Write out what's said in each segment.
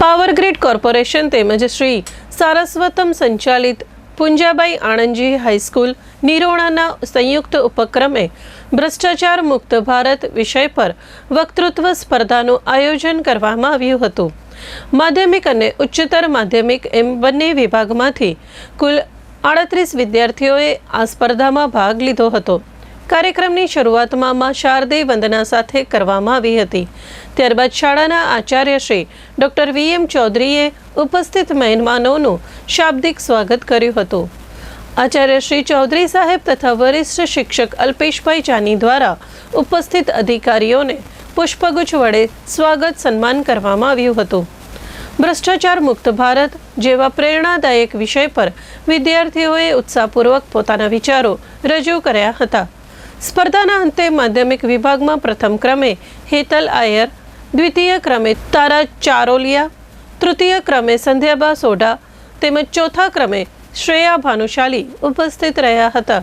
Power Grid corporation તેમજ શ્રી સારસ્વતમ સંચાલિત પુંજાબાઈ Anandji high school નિરોણાના સંયુક્ત ઉપક્રમે ભ્રષ્ટાચાર મુક્ત ભારત વિષય પર વક્તૃત્વ સ્પર્ધાનું આયોજન કરવામાં આવ્યું હતું. માધ્યમિક અને ઉચ્ચતર માધ્યમિક એમ બંને વિભાગમાંથી કુલ આડત્રીસ વિદ્યાર્થીઓએ આ સ્પર્ધામાં ભાગ લીધો હતો. કાર્યક્રમની શરૂઆતમાં માં શારદે વંદના સાથે કરવામાં આવી હતી. ત્યારબાદ શાળાના આચાર્ય શ્રી ડૉક્ટર વી એમ ચૌધરીએ ઉપસ્થિત મહેમાનોનું શાબ્દિક સ્વાગત કર્યું હતું. આચાર્ય શ્રી ચૌધરી સાહેબ તથા વરિષ્ઠ શિક્ષક અલ્પેશભાઈ જાની દ્વારા ઉપસ્થિત અધિકારીઓને પુષ્પગુચ્છ વડે સ્વાગત સન્માન કરવામાં આવ્યું હતું. ભ્રષ્ટાચાર મુક્ત ભારત જેવા પ્રેરણાદાયક વિષય પર વિદ્યાર્થીઓએ ઉત્સાહપૂર્વક પોતાના વિચારો રજૂ કર્યા હતા. સ્પર્ધાના અંતે માધ્યમિક વિભાગમાં પ્રથમ ક્રમે હેતલ આયર, દ્વિતીય ક્રમે તારા ચારોલિયા, તૃતીય ક્રમે સંધ્યાબા સોઢા, તેમજ ચોથા ક્રમે શ્રેયા ભાનુશાલી ઉપસ્થિત રહ્યા હતા.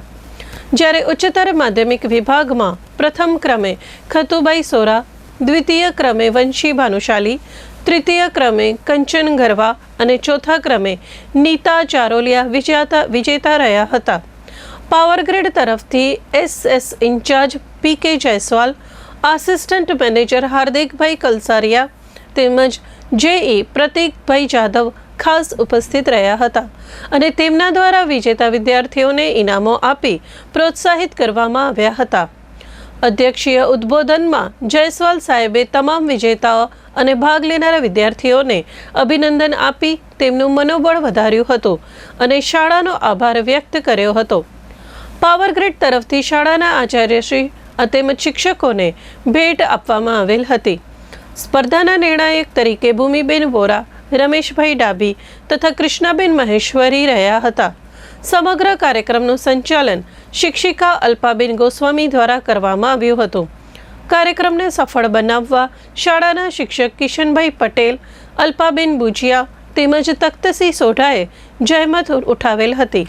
જ્યારે ઉચ્ચતર માધ્યમિક વિભાગમાં પ્રથમ ક્રમે ખતુબાઈ સોરા, દ્વિતીય ક્રમે વંશી ભાનુશાલી, તૃતીય ક્રમે કંચન ગરવા અને ચોથા ક્રમે નીતા ચારોલિયા વિજેતા વિજેતા રહ્યા હતા. પાવરગ્રીડ તરફથી SS in-charge P K Jaiswal, assistant manager Hardikbhai Kalsariya તેમજ જેઈ પ્રતિકભાઈ જાદવ ખાસ ઉપસ્થિત રહ્યા હતા અને તેમના દ્વારા વિજેતા વિદ્યાર્થીઓને ઇનામો આપી પ્રોત્સાહિત કરવામાં આવ્યા હતા. અધ્યક્ષીય ઉદ્બોધનમાં જયસ્વાલ સાહેબે તમામ વિજેતાઓ અને ભાગ લેનારા વિદ્યાર્થીઓને અભિનંદન આપી તેમનું મનોબળ વધાર્યું હતું અને શાળાનો આભાર વ્યક્ત કર્યો હતો. પાવરગ્રીડ તરફથી શાળાના આચાર્યશ્રી તેમજ શિક્ષકોને ભેટ આપવામાં આવેલ હતી. સ્પર્ધાના નિર્ણાયક તરીકે ભૂમિબેન વોરા, રમેશભાઈ ડાભી તથા કૃષ્ણાબેન મહેશ્વરી રહ્યા હતા. સમગ્ર કાર્યક્રમનું સંચાલન શિક્ષિકા અલ્પાબેન ગોસ્વામી દ્વારા કરવામાં આવ્યું હતું. કાર્યક્રમને સફળ બનાવવા શાળાના શિક્ષક કિશનભાઈ પટેલ, અલ્પાબેન બુજિયા તેમજ તખ્તસિંહ સોઢાએ જહેમત ઉઠાવેલ હતી.